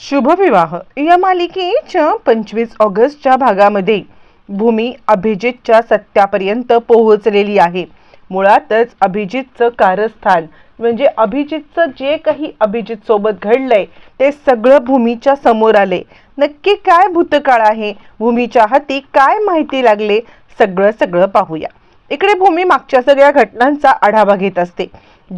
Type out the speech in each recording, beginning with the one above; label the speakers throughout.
Speaker 1: शुभविवाह. या मालिकेच्या पंचवीस ऑगस्टच्या भागामध्ये भूमी अभिजितच्या सत्यापर्यंत पोहोचलेली आहे. मुळातच अभिजितचं कारस्थान म्हणजे अभिजितचं जे काही अभिजित सोबत घडलंय ते सगळं भूमीच्या समोर आले नक्की काय भूतकाळ आहे? भूमीच्या हाती काय माहिती लागले? सगळं सगळं पाहूया. इकडे भूमी मागच्या सगळ्या घटनांचा आढावा घेत असते.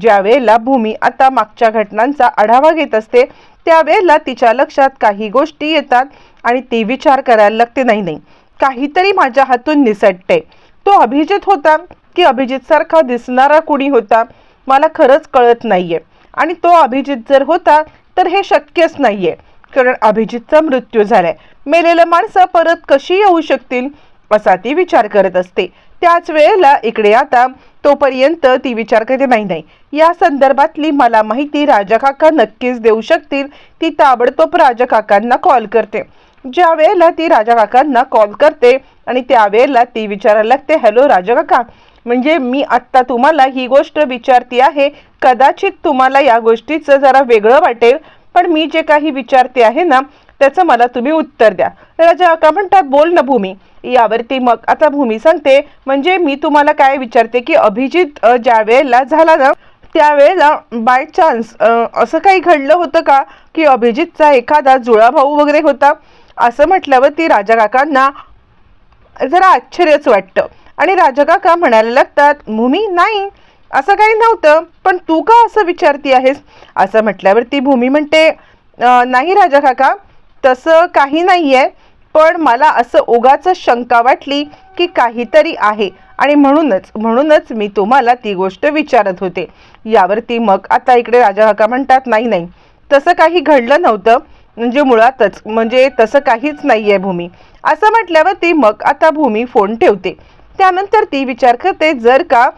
Speaker 1: ज्या वेळेला भूमी आता मागच्या घटनांचा आढावा घेत असते त्यावेळेला तिच्या लक्षात काही गोष्टी येतात आणि ती विचार करायला लागते नाही नाही काहीतरी माझ्या हातून निसटते. तो अभिजित होता की अभिजित सारखा दिसणारा कुणी होता मला खरंच कळत नाहीये. आणि तो अभिजित जर होता तर हे शक्यच नाहीये. कारण अभिजितचा मृत्यू झालाय. मेलेलं माणसं परत कशी येऊ शकतील? असा ती विचार करत असते. त्याच वेळेला इकडे आता तोपर्यंत ती विचार करते नाही नाही या संदर्भातली मला माहिती राजा काका नक्कीच देऊ शकतील. ती ताबडतोब राजा काकांना कॉल करते. ज्या वेळेला ती राजा काकांना कॉल करते आणि त्यावेळेला ती विचारायला लागते हॅलो राजा काका म्हणजे मी आत्ता तुम्हाला ही गोष्ट विचारते आहे कदाचित तुम्हाला या गोष्टीचं जरा वेगळं वाटेल पण मी जे काही विचारते आहे ना त्याचं मला तुम्ही उत्तर द्या. राजा काका म्हणतात बोल ना भूमी. यावरती मग आता भूमी सांगते म्हणजे मी तुम्हाला काय विचारते की अभिजित ज्या वेळेला झाला ना त्यावेळेला बाय चान्स असं काही घडलं होतं का की अभिजितचा एखादा जुळा भाऊ वगैरे होता? असं म्हटल्यावर ती राजा काकांना जरा आश्चर्यच वाटतं. आणि राजा काका म्हणायला लागतात भूमी नाही असं काही नव्हतं पण तू का असं विचारती आहेस? असं म्हटल्यावर ती भूमी म्हणते नाही राजा काका तसं काही नाही आहे पण मला असं उगाच शंका वाटली की काहीतरी आहे. आणि म्हणूनच म्हणूनच मी तुम्हाला ती गोष्ट विचारत होते. यावरती मग आता इकडे राजा हका म्हणतात नाही नाही तसं काही घडलं नव्हतं. म्हणजे मुळातच म्हणजे तसं काहीच नाही आहे भूमी. असं म्हटल्यावर ती मग आता भूमी फोन ठेवते. त्यानंतर ती विचार करते जर का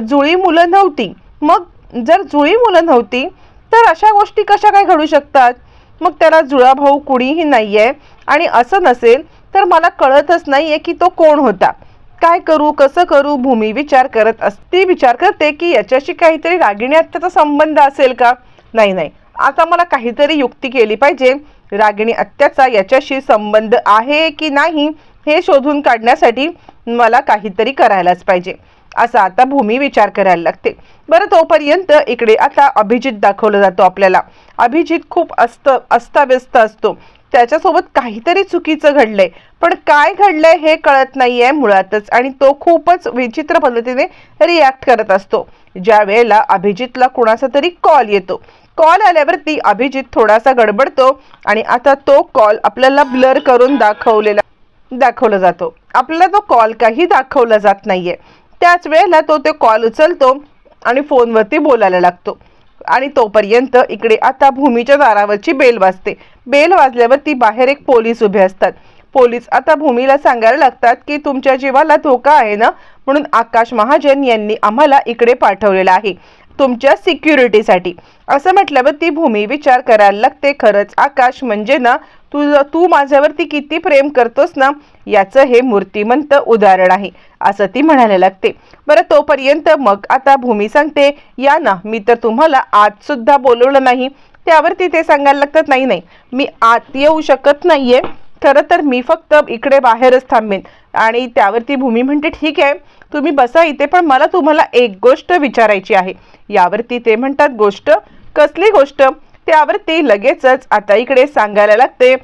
Speaker 1: जुळी मुलं नव्हती मग जर जुळी मुलं नव्हती तर अशा गोष्टी कशा काय घडू शकतात? मग त्याला जुळा भाऊ कुणीही नाही आहे आणि असं नसेल तर मला कळतच नाही आहे की तो कोण होता. काय करू कसं करू भूमी विचार करत असती विचार करते की याच्याशी काहीतरी रागिणी आत्याचा संबंध असेल का? नाही नाही. आता मला काहीतरी युक्ती केली पाहिजे. रागिणी आत्याचा याच्याशी संबंध आहे की नाही हे शोधून काढण्यासाठी मला काहीतरी करायलाच पाहिजे. असा आता भूमी विचार करायला लागते. बरं तोपर्यंत इकडे आता अभिजित दाखवला जातो आपल्याला. अभिजित खूप अस्त अस्ताव्यस्त असतो. त्याच्यासोबत काहीतरी चुकीचं घडलंय. पण काय घडलंय हे कळत नाहीये मुळातच आणि तो खूपच विचित्र पद्धतीने रिॲक्ट करत असतो. ज्या वेळेला अभिजितला कुणाचा तरी कॉल येतो. कॉल आल्यावरती अभिजित थोडासा गडबडतो आणि आता तो कॉल आपल्याला ब्लर करून दाखवलेला दाखवला जातो. आपल्याला तो कॉल काही दाखवला जात नाहीये. त्याच वेळेला तो ते कॉल उचलतो आणि फोनवरती बोलायला लागतो. आणि तोपर्यंत इकडे आता भूमीच्या दारावरची बेल वाजते. बेल वाजल्यावर ती बाहेर एक पोलीस उभे असतात. पोलीस आता भूमीला सांगायला लागतात की तुमच्या जीवाला धोका आहे ना? म्हणून आकाश महाजन यांनी आम्हाला इकडे पाठवलेलं आहे. तुमच्या सिक्युरिटीसाठी असं म्हटल्यावर ती भूमी विचार करायला लागते. खरंच आकाश म्हणजे ना तू तू माझ्यावरती किती प्रेम करतोस ना याचं हे मूर्तिमंत उदाहरण आहे असं ती म्हणायला लागते. बरं तोपर्यंत मग आता भूमी सांगते या ना मी तर तुम्हाला आज सुद्धा बोलवलं नाही. त्यावरती ते सांगायला लागतात नाही नाही मी आत येऊ शकत नाहीये. खरं तर मी फक्त इकडे बाहेरच थांबेन. आणि त्यावरती भूमी म्हणते ठीक आहे तुम्ही बसा इथे पण मला तुम्हाला एक गोष्ट विचारायची आहे. यावरती ते म्हणतात गोष्ट? कसली गोष्ट? त्यावरती लगेचच आता इकडे सांगायला लागते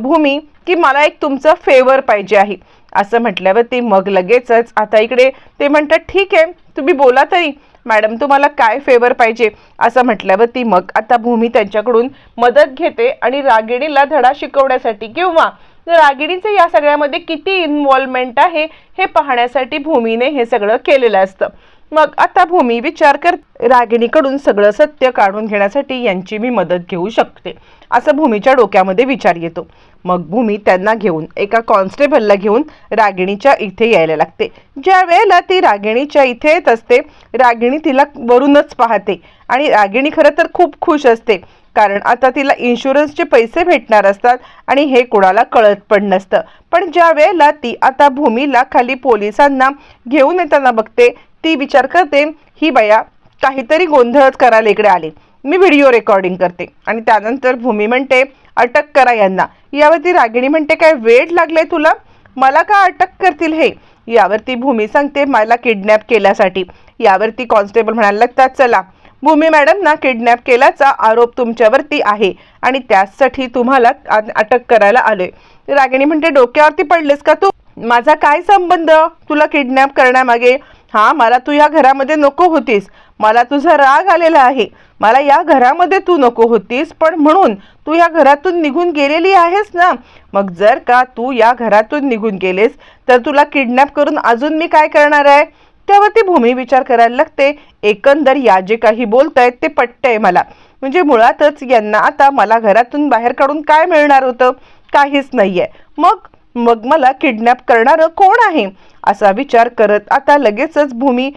Speaker 1: भूमी की मला एक तुमचं फेवर पाहिजे आहे. असं म्हटल्यावरती मग लगेचच आता इकडे ते म्हणतात ठीक आहे तुम्ही बोला तरी. मॅडम तुम्हाला काय फेवर पाहिजे? असं म्हटल्यावरती मग आता भूमी त्यांच्याकडून मदत घेते आणि रागिणीला धडा शिकवण्यासाठी किंवा रागिणीचं या सगळ्यामध्ये किती इन्व्हॉल्वमेंट आहे हे पाहण्यासाठी भूमीने हे सगळं केलेलं असतं. मग आता भूमी विचार कर. रागिणीकडून सगळं सत्य काढून घेण्यासाठी यांची मी मदत घेऊ शकते असं भूमीच्या डोक्यामध्ये विचार येतो. मग भूमी त्यांना घेऊन एका कॉन्स्टेबलला घेऊन रागिणीच्या इथे यायला लागते. ज्या वेळेला ती रागिणीच्या इथे येत असते रागिणी तिला वरूनच पाहते. आणि रागिणी खरं तर खूप खुश असते कारण आता तिला इन्शुरन्सचे पैसे भेटणार असतात आणि हे कोणाला कळत पण नसतं. पण ज्या वेळेला ती आता भूमीला खाली पोलिसांना घेऊन येताना बघते ती विचार करते ही बया काहीतरी गोंधळच करायला इकडे आले. मी व्हिडिओ रेकॉर्डिंग करते. आणि त्यानंतर भूमी म्हणते अटक करा यांना. यावरती रागिणी म्हणते काय वेळ लागलाय तुला? मला का अटक करतील हे? यावरती भूमी सांगते मला किडनॅप केल्यासाठी. यावरती कॉन्स्टेबल म्हणायला लागतात चला भूमी मॅडम ना किडनॅप केल्याचा आरोप तुमच्यावरती आहे आणि त्यासाठी तुम्हाला अटक करायला आलोय. रागिणी म्हणते डोक्यावरती पडलेस का तू? माझा काय संबंध? तुला किडनॅप करण्यामागे हा मला तू या घरामध्ये नको होतीस. मला तुझा राग आलेला आहे. मला या घरामध्ये तू नको होतीस पण म्हणून तू या घरातून निघून गेलेली आहेस ना? मग जर का तू या घरातून निघून गेलेस तर तुला किडनॅप करून अजून मी काय करणार आहे? त्यावरती भूमी विचार करायला लागते. एकंदर या जे काही बोलतायत ते पटतंय मला. म्हणजे मुळातच यांना आता मला घरातून बाहेर काढून काय मिळणार होतं? काहीच नाहीये. मग मग मला किडनॅप करणारं कोण आहे? असा विचार करत आता लगेचच भूमी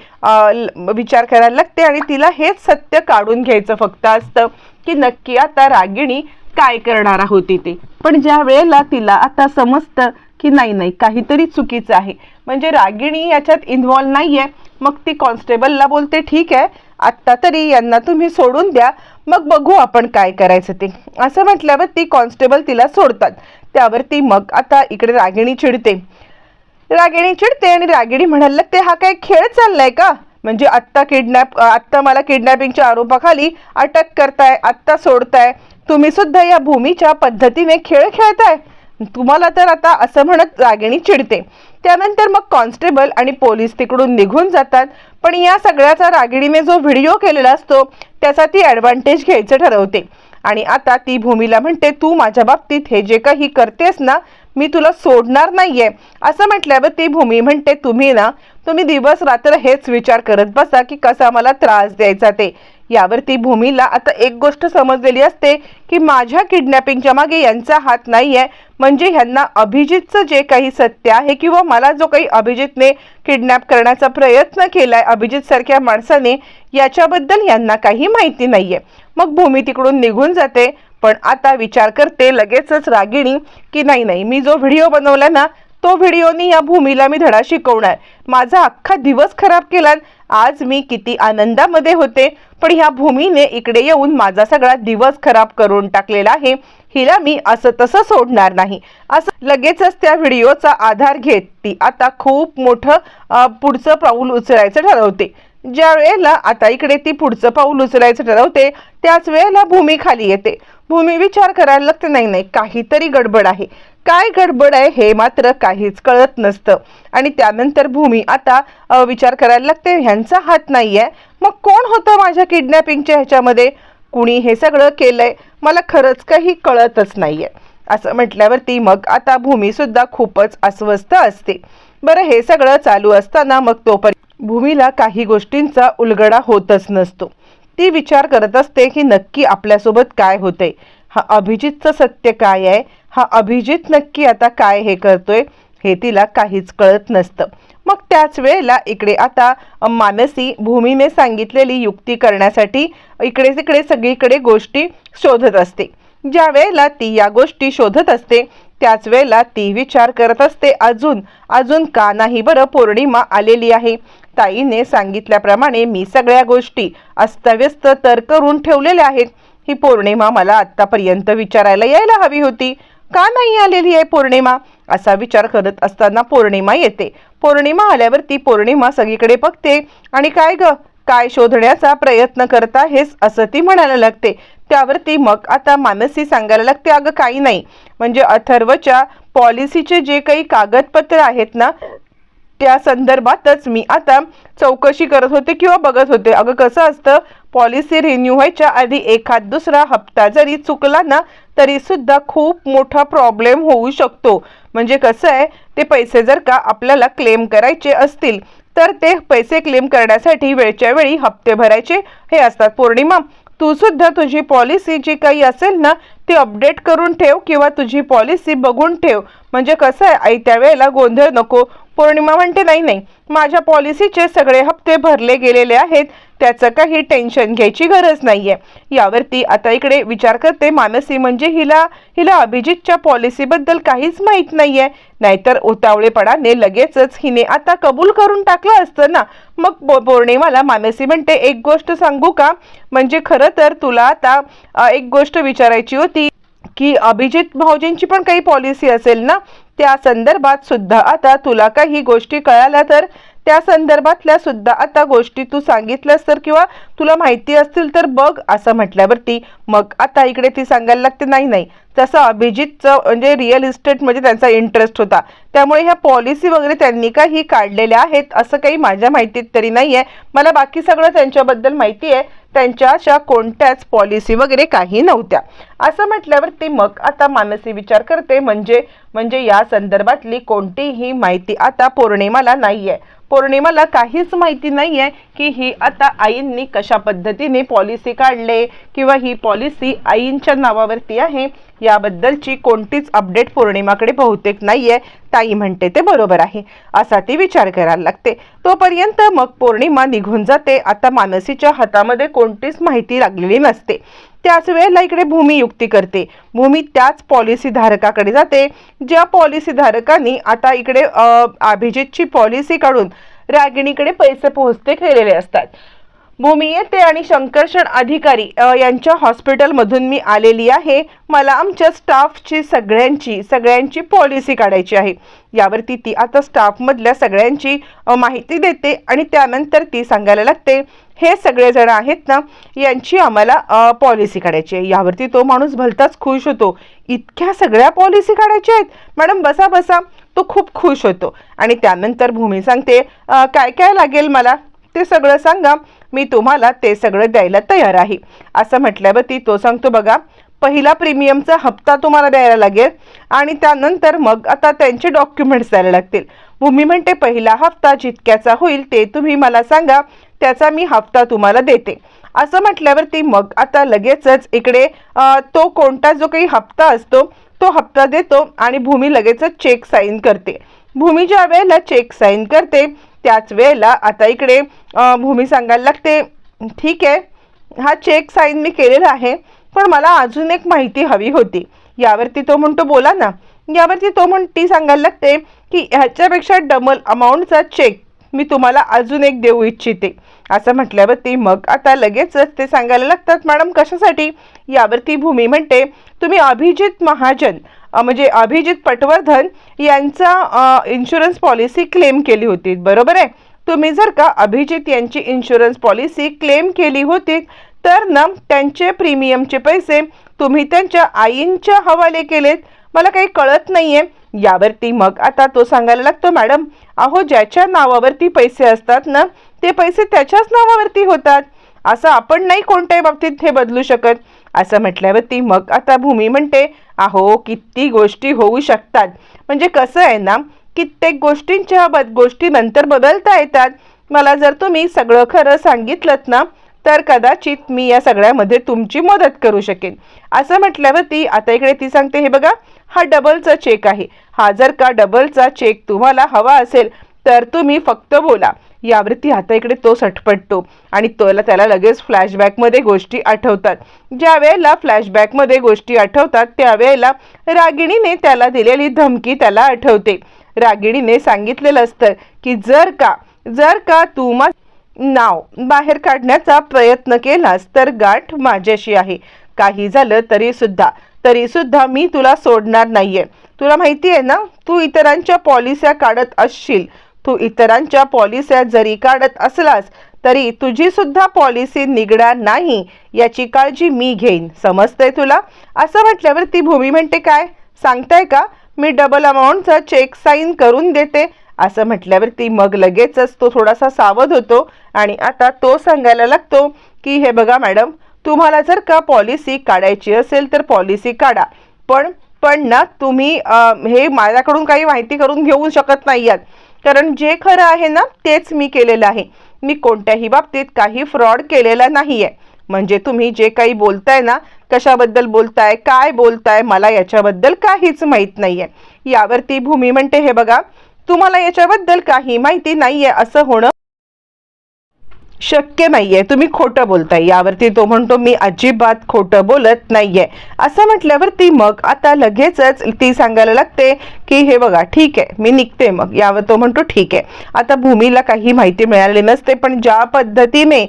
Speaker 1: विचार करायला लागते आणि तिला हेच सत्य काढून घ्यायचं फक्त असतं की नक्की आता रागिणी काय करणार होती ते पण ज्या वेळेला तिला आता समजतं की नाही नाही काहीतरी चुकीचं आहे. म्हणजे रागिणी याच्यात इन्व्हॉल्व नाहीये. मग ती कॉन्स्टेबलला बोलते ठीक आहे आत्ता तरी यांना तुम्ही सोडून द्या. मग बघू आपण काय करायचं ते. असं म्हटल्यावर ती कॉन्स्टेबल तिला सोडतात. त्यावरती मग आता इकडे रागिणी चिडते. रागिणी चिडते आणि रागिणी म्हणायला लागते हा काय खेळ चाललाय का? म्हणजे आत्ता किडनॅप आत्ता मला किडनॅपिंगच्या आरोपाखाली अटक करताय आत्ता सोडताय. तुम्ही सुद्धा या भूमीच्या पद्धतीने खेळ खेळताय. तुम्हाला तर आता असं म्हणत रागिणी चिडते. त्यानंतर मग कॉन्स्टेबल आणि पोलीस तिकडून निघून जातात. पण या सगळ्याचा रागिणीने जो व्हिडिओ केलेला असतो त्याचा ती ॲडव्हान्टेज घ्यायचं ठरवते. आणि आता ती भूमीला म्हणते तू माझ्या बाबतीत हे जे काही करतेस ना मी तुला सोडणार नाहीये. असं म्हटल्यावर ती भूमी म्हणते तुम्ही ना तुम्ही दिवस रात्र हेच विचार करत बसा की कसा मला त्रास द्यायचा ते. यावरती भूमीला आता एक गोष्ट समजलेली असते की माझ्या किडनॅपिंगच्या मागे यांचा हात नाही आहे म्हणजे ह्यांना अभिजितचं जे काही सत्य आहे किंवा मला जो काही अभिजितने किडनॅप करण्याचा प्रयत्न केलाय आहे सारख्या माणसाने याच्याबद्दल यांना काही माहिती नाही आहे मग भूमी तिकडून निघून जाते. पण आता विचार करते लगेचच रागिणी की नाही नाही मी जो व्हिडिओ बनवला ना तो व्हिडिओनी या भूमीला मी धडा शिकवणार. माझा अख्खा दिवस खराब केला आज मी किती आनंदामध्ये होते. पण ह्या भूमीने इकडे येऊन माझा सगळा दिवस खराब करून टाकलेला आहे. हिला मी असं तसं सोडणार नाही. असं लगेचच त्या व्हिडिओचा आधार घेत ती आता खूप मोठं पुढचं पाऊल उचलायचं ठरवते. ज्या वेळेला आता इकडे ती पुढचं पाऊल उचलायचं ठरवते त्याच वेळेला भूमी खाली येते. भूमी विचार करायला लागते नाही नाही. काहीतरी गडबड आहे. काय गडबड आहे हे मात्र काहीच कळत नसतं. आणि त्यानंतर भूमी आता विचार करायला लागते ह्यांचा हात नाही आहे मग कोण होतं माझ्या किडनॅपिंगच्या ह्याच्यामध्ये? कुणी हे सगळं केलंय? मला खरंच काही कळतच नाहीये. असं म्हटल्यावरती मग आता भूमी सुद्धा खूपच अस्वस्थ असते. बरं हे सगळं चालू असताना मग तोपर्यंत भूमीला काही गोष्टींचा उलगडा होतच नसतो. ती विचार करत असते की नक्की आपल्यासोबत काय होतंय. हा अभिजितचं सत्य काय आहे? हा अभिजित नक्की आता काय हे करतोय? हे तिला काहीच कळत नसतं. मग त्याच वेळेला इकडे आता मानसी भूमीने सांगितलेली युक्ती करण्यासाठी इकडे तिकडे सगळीकडे गोष्टी शोधत असते. ज्या वेळेला ती या गोष्टी शोधत असते त्याच वेळेला ती विचार करत असते अजून अजून का नाही बरं पौर्णिमा आलेली आहे? ताईने सांगितल्याप्रमाणे मी सगळ्या गोष्टी अस्ताव्यस्त तर करून ठेवलेल्या आहेत. ही पौर्णिमा मला आत्तापर्यंत विचारायला यायला हवी होती. का नाही आलेली आहे पौर्णिमा? असा विचार करत असताना पौर्णिमा येते. पौर्णिमा आल्यावर ती पौर्णिमा सगळीकडे बघते आणि काय ग? काय शोधण्याचा प्रयत्न करता हेच असं ती म्हणायला लागते. त्यावरती मग आता मानसी सांगायला लागते अगं काही नाही. म्हणजे अथर्वच्या पॉलिसीचे जे काही कागदपत्र आहेत ना त्या संदर्भातच मी आता चौकशी करत होते किंवा बघत होते. अगं कसं असतं पॉलिसी रिन्यू व्हायच्या आधी एखाद दुसरा हप्ता जरी चुकला ना तरी सुद्धा खूप मोठा प्रॉब्लेम होऊ शकतो. म्हणजे कसं आहे ते पैसे जर का आपल्याला क्लेम करायचे असतील तर ते पैसे क्लेम करण्यासाठी वेळच्या वेळी हप्ते भरायचे हे असतात. पौर्णिमा तू सुद्धा तुझी पॉलिसी जी काही असेल ना ती अपडेट करून ठेव किंवा तुझी पॉलिसी बघून ठेव. म्हणजे कसं आहे आई वेळेला गोंधळ नको. पौर्णिमा म्हणते नाही नाही माझ्या पॉलिसीचे सगळे हप्ते भरले गेलेले आहेत. त्याचं काही टेन्शन घ्यायची गरज नाही आहे यावरती आता इकडे विचार करते मानसी. म्हणजे हिला हिला अभिजितच्या पॉलिसीबद्दल काहीच माहीत नाही आहे नाहीतर उतावळेपणाने लगेचच हिने आता कबूल करून टाकलं असतं ना. मग पौर्णिमाला मानसी म्हणते एक गोष्ट सांगू का? म्हणजे खरं तर तुला आता एक गोष्ट विचारायची होती की अभिजित भाऊजींची पण काही पॉलिसी असेल ना? त्या संदर्भात सुद्धा आता तुला काही गोष्टी कळाल्या तर त्या संदर्भातल्या सुद्धा आता गोष्टी तू सांगितल्यास तर किंवा तुला माहिती असतील तर बघ असं म्हटल्यावरती. मग आता इकडे ती सांगायला लागते नाही नाही. तसं अभिजितचं म्हणजे रिअल इस्टेटमध्ये त्यांचा इंटरेस्ट होता. त्यामुळे ह्या पॉलिसी वगैरे त्यांनी काही काढलेल्या आहेत असं काही माझ्या माहितीत तरी नाही आहे मला बाकी सगळं त्यांच्याबद्दल माहिती आहे. त्यांच्या अशा कोणत्याच पॉलिसी वगैरे काही नव्हत्या. असं म्हटल्यावरती मग आता मानसी विचार करते म्हणजे म्हणजे या संदर्भातली कोणतीही माहिती आता पौर्णिमाला नाही आहे पौर्णिमाला काहीच माहिती नाही आहे की ही आता आईंनी कशा पद्धतीने पॉलिसी काढले किंवा ही पॉलिसी आईंच्या नावावरती आहे. याबद्दलची कोणतीच अपडेट पौर्णिमाकडे बहुतेक नाही आहे ताई म्हणते ते बरोबर आहे. असा ती विचार करायला लागते. तोपर्यंत मग पौर्णिमा निघून जाते. आता मानसीच्या हातामध्ये कोणतीच माहिती लागलेली नसते. त्याच वेळेला इकडे भूमी युक्ती करते. भूमी त्याच पॉलिसी धारकाकडे जाते. ज्या पॉलिसी धारकांनी आता इकडे अभिजितची पॉलिसी काढून रागिणीकडे पैसे पोहोचते केलेले असतात. भूमी येते आणि शंकरशण अधिकारी यांच्या हॉस्पिटलमधून मी आलेली आहे. मला आमच्या स्टाफची सगळ्यांची सगळ्यांची पॉलिसी काढायची आहे. यावरती ती आता स्टाफमधल्या सगळ्यांची माहिती देते आणि त्यानंतर ती सांगायला लागते हे सगळेजण आहेत ना यांची आम्हाला पॉलिसी काढायची आहे. यावरती तो माणूस भलताच खुश होतो. इतक्या सगळ्या पॉलिसी काढायच्या आहेत? मॅडम बसा बसा. तो खूप खुश होतो आणि त्यानंतर भूमी सांगते काय काय लागेल मला? ते सगळं सांगा मी तुम्हाला ते सगळं द्यायला तयार आहे. असं म्हटल्यावरती तो सांगतो बघा पहिला प्रीमियमचा हप्ता तुम्हाला द्यायला लागेल आणि त्यानंतर मग आता त्यांचे डॉक्युमेंट्स द्यायला लागतील. भूमी म्हणते पहिला हप्ता जितक्याचा होईल ते तुम्ही मला सांगा त्याचा मी हप्ता तुम्हाला देते. असं म्हटल्यावरती मग आता लगेचच इकडे तो कोणता जो काही हप्ता असतो तो हप्ता देतो आणि भूमी लगेचच चेक साईन करते. भूमी ज्या वेळेला चेक साईन करते त्याच वेळेला आता इकडे भूमी सांगायला लागते ठीक आहे हा चेक साईन मी केलेला आहे पण मला अजून एक माहिती हवी होती. यावरती तो म्हणतो बोला ना. यावरती तो म्हण ती सांगायला लागते की ह्याच्यापेक्षा डबल अमाऊंटचा चेक मी तुम्हाला अजून एक देऊ इच्छिते. असं म्हटल्यावरती मग आता लगेचच ते सांगायला लागतात मॅडम कशासाठी? यावरती भूमी म्हणते तुम्ही अभिजित महाजन म्हणजे अभिजित पटवर्धन यांचा इन्शुरन्स पॉलिसी क्लेम केली होती. बरोबर आहे? तुम्ही जर का अभिजित यांची इन्शुरन्स पॉलिसी क्लेम केली होती तर ना त्यांचे प्रीमियमचे पैसे तुम्ही त्यांच्या आईंच्या हवाले केलेत. मला काही कळत नाही आहे यावरती मग आता तो सांगायला लागतो मॅडम अहो ज्याच्या नावावरती पैसे असतात ना ते पैसे त्याच्याच नावावरती होतात. असं आपण नाही कोणत्याही बाबतीत हे बदलू शकत. असं म्हटल्यावरती मग आता भूमी म्हणते अहो किती गोष्टी होऊ शकतात. म्हणजे कसं आहे ना कित्येक गोष्टींच्या बद गोष्टी नंतर बदलता येतात. मला जर तुम्ही सगळं खरं सांगितलं ना तर कदाचित मी या सगळ्यामध्ये तुमची मदत करू शकेन. असं म्हटल्यावरती आता इकडे ती सांगते हे बघा हा डबलचा चेक आहे. हा जर का डबलचा चेक तुम्हाला हवा असेल तर तुम्ही फक्त बोला. यावृत्ती आता तो सटपटतो आणि तोला त्याला लगेच फ्लॅशबॅकमध्ये गोष्टी आठवतात. ज्या वेळेला फ्लॅशबॅकमध्ये गोष्टी आठवतात त्यावेळेला रागिणीने त्याला दिलेली धमकी त्याला आठवते. रागिणीने सांगितलेलं असतं की जर का जर का तू मा नाव बाहेर काढण्याचा प्रयत्न केलास तर गाठ माझ्याशी आहे. काही झालं तरी सुद्धा तरी सुद्धा मी तुला सोडणार नाहीये. तुला माहिती आहे ना तू इतरांच्या पॉलिस्या काढत असशील. तू इतरांच्या पॉलिस्या जरी काढत असलास तरी तुझी सुद्धा पॉलिसी निघणार नाही याची काळजी मी घेईन. समजतंय तुला? असं म्हटल्यावर ती भूमी म्हणते काय? सांगताय का? मी डबल अमाऊंटचा चेक साईन करून देते. असं म्हटल्यावरती मग लगेचच तो थोडासा सावध होतो आणि आता तो सांगायला लागतो की हे बघा मॅडम तुम्हाला जर का पॉलिसी काढायची असेल तर पॉलिसी काढा. पण पण ना तुम्ही हे माझ्याकडून काही माहिती करून घेऊ शकत नाही आहात. कारण जे खरं आहे ना तेच मी केलेलं आहे. मी कोणत्याही बाबतीत काही फ्रॉड केलेला नाही आहे म्हणजे तुम्ही जे काही बोलताय ना कशाबद्दल बोलताय काय बोलताय मला याच्याबद्दल काहीच माहीत नाही आहे यावरती भूमी म्हणते हे बघा तुम्हाला याच्याबद्दल काही माहिती नाहीये असं होणं शक्य नाहीये. तुम्ही खोटं बोलताय. यावरती तो म्हणतो मी अजिबात खोटं बोलत नाहीये. असं म्हटल्यावरती मग आता लगेचच ती सांगायला लागते की हे बघा ठीक आहे मी निघते मग. यावर तो म्हणतो ठीक आहे. आता भूमीला काही माहिती मिळाली नसते पण ज्या पद्धतीने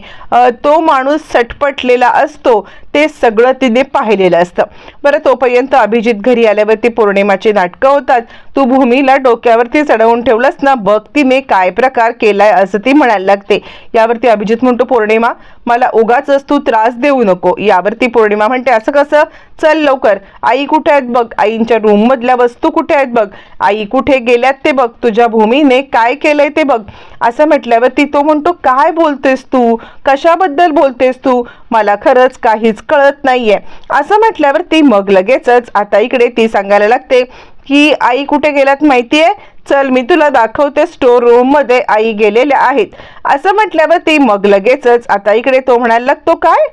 Speaker 1: तो माणूस सटपटलेला असतो ते सगळं तिने पाहिलेलं असतं. बरं तोपर्यंत अभिजित घरी आल्यावरती पौर्णिमाची नाटकं होतात. तू भूमीला डोक्यावरती चढवून ठेवलंस ना बघ तिने काय प्रकार केलाय असं ती म्हणायला लागते. यावरती अभिजित म्हणतो पौर्णिमा मला उगाच तू त्रास देऊ नको. यावरती पौर्णिमा म्हणते असं कसं? चल लवकर. आई कुठे आहेत बघ? आईंच्या रूम मधल्या वस्तू कुठे आहेत बघ? आई कुठे गेल्यात ते बघ तुझ्या भूमीने काय केलंय ते बघ. असं म्हटल्यावर ती तो म्हणतो काय बोलतेस तू? कशाबद्दल बोलतेस तू? मला खरंच काहीच कळत नाहीये. असं म्हटल्यावरती मग लगेचच आता इकडे ती सांगायला लागते की आई कुठे गेल्यात माहितीये? चल मी तुला दाखवते स्टोर रूममध्ये आई गेलेल्या आहेत. असं म्हटल्यावर ती मग लगेचच आता इकडे तो म्हणायला लागतो काय?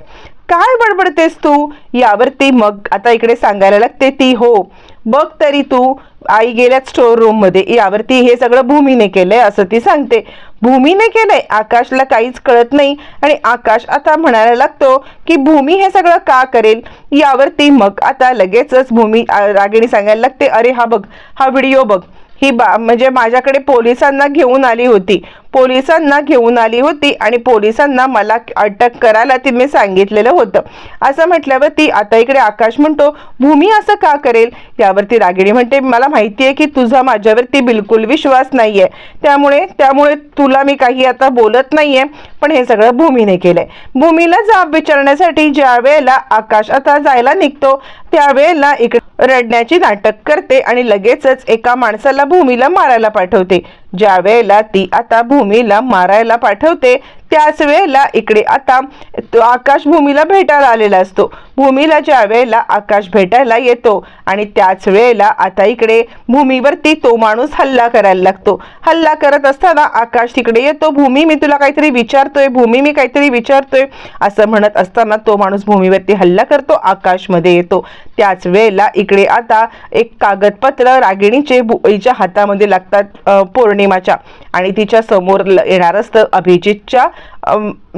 Speaker 1: काय बडबडतेस तू? यावरती मग आता इकडे सांगायला लागते ती हो बघ तरी तू आई गेल्यात स्टोर रूममध्ये यावरती हे सगळं भूमीने केलंय असं ती सांगते. भूमीने केलंय आकाशला काहीच कळत नाही. आणि आकाश आता म्हणायला लागतो की भूमी हे सगळं का करेल? यावरती मग आता लगेचच भूमी रागिणी सांगायला लागते अरे हा बघ हा व्हिडिओ बघ. ही बा म्हणजे माझ्याकडे पोलिसांना घेऊन आली होती. पोलिसांना घेऊन आली होती आणि पोलिसांना मला अटक करायला तिने सांगितलेलं होतं. असं म्हटल्यावर ती आता इकडे आकाश म्हणतो भूमी असं का करेल? यावरती रागिणी म्हणते मला माहिती आहे की तुझा माझ्यावरती बिलकुल विश्वास नाही आहे त्यामुळे त्यामुळे तुला मी काही आता बोलत नाही आहे पण हे सगळं भूमीने केलंय. भूमीला जाब विचारण्यासाठी ज्या वेळेला आकाश आता जायला निघतो त्यावेळेला इकडे रडण्याची नाटक करते आणि लगेचच एका माणसाला भूमीला मारायला पाठवते. ज्या वेळेला ती आता भूमीला मारायला पाठवते त्याच वेळेला इकडे आता तो आकाश भूमीला भेटायला आलेला असतो. भूमीला ज्या वेळेला आकाश भेटायला येतो आणि त्याच वेळेला आता इकडे भूमीवरती तो माणूस हल्ला करायला लागतो. हल्ला करत असताना आकाश तिकडे येतो भूमी मी तुला काहीतरी विचारतोय भूमी मी काहीतरी विचारतोय. असं म्हणत असताना तो माणूस भूमीवरती हल्ला करतो आकाशमध्ये येतो. त्याच वेळेला इकडे आता एक कागदपत्र रागिणीचे भुईच्या हातामध्ये लागतात अ, पौर्णिमाच्या आणि तिच्या समोर येणार असतं अभिजितच्या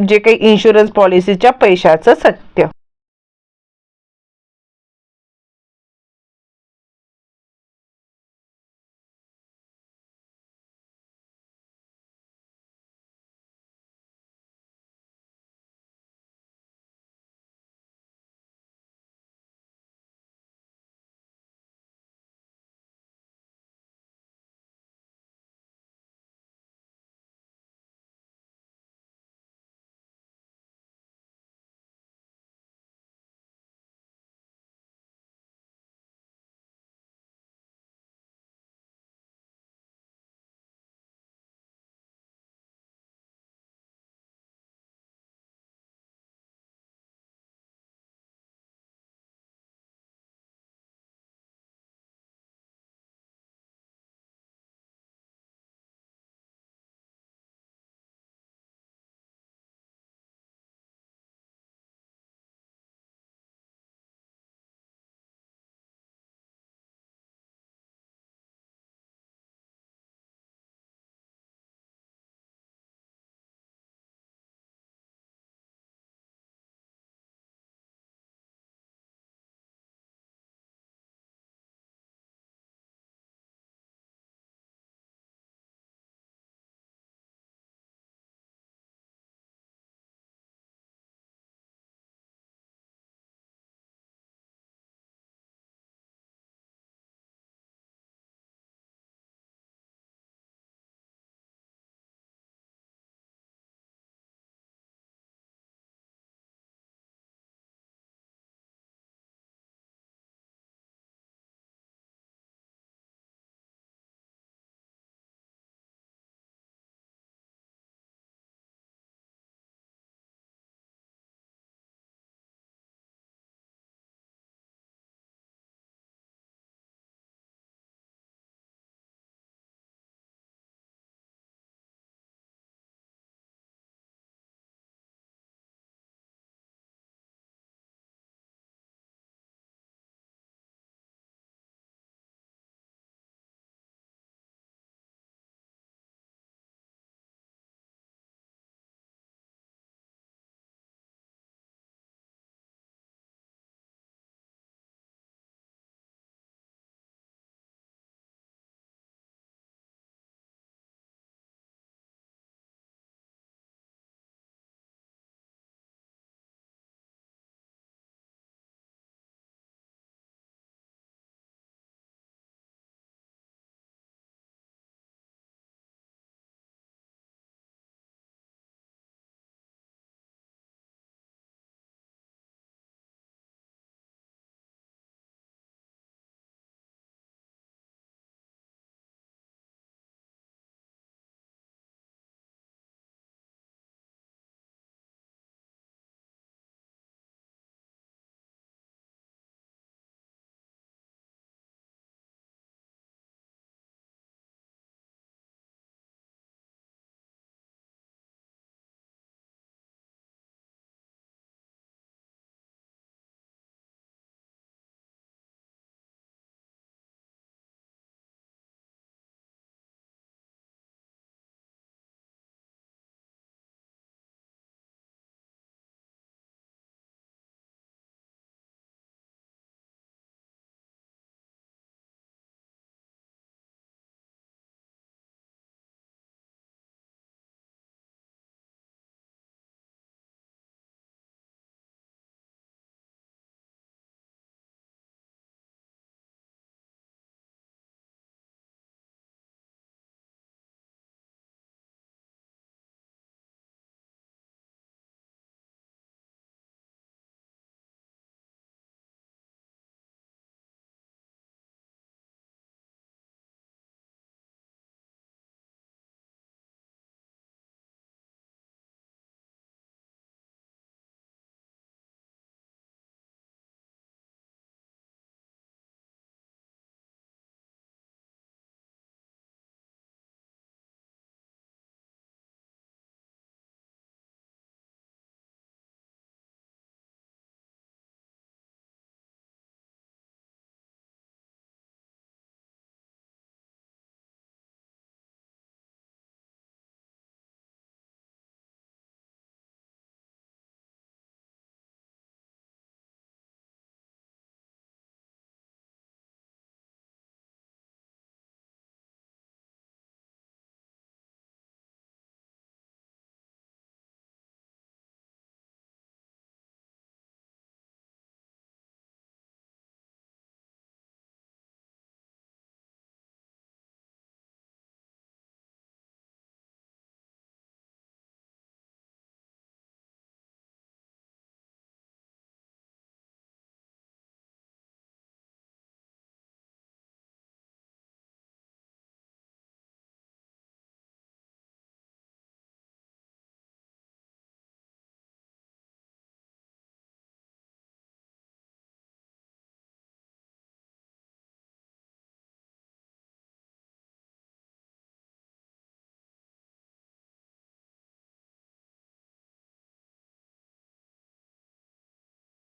Speaker 1: जे काही इन्शुरन्स पॉलिसीच्या पैशाचं सत्य.